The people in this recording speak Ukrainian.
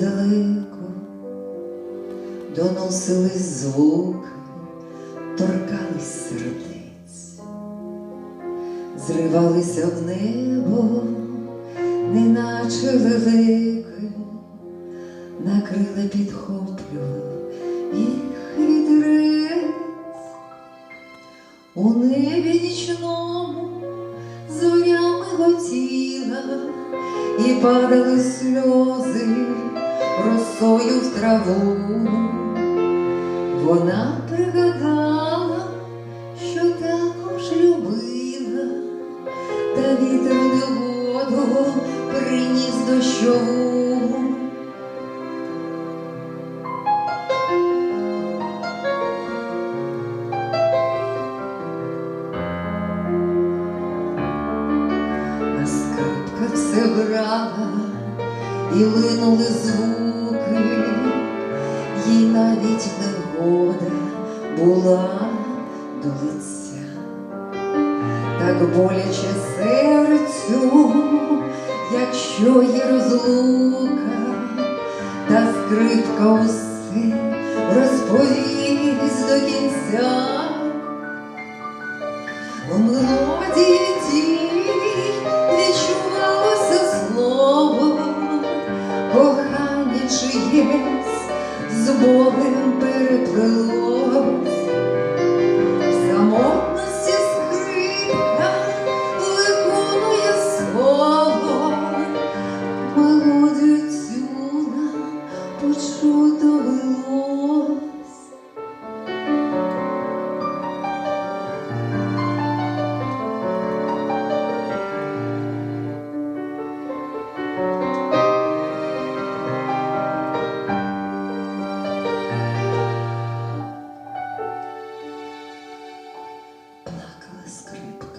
далеко доносились звуки, торкались сердець, зривалися в небо, неначе велике, на крила падали сльози росою в траву. Вона пригадала, що також любила, та вітер негоду приніс дощову. Скрипка все грала, і линули звуки, їй навіть негода була до лиця, так боляче серцю, якщо є розлука, та скрипка усе розповість до кінця. Кохання чиєсь з болем переплелось. скрипла.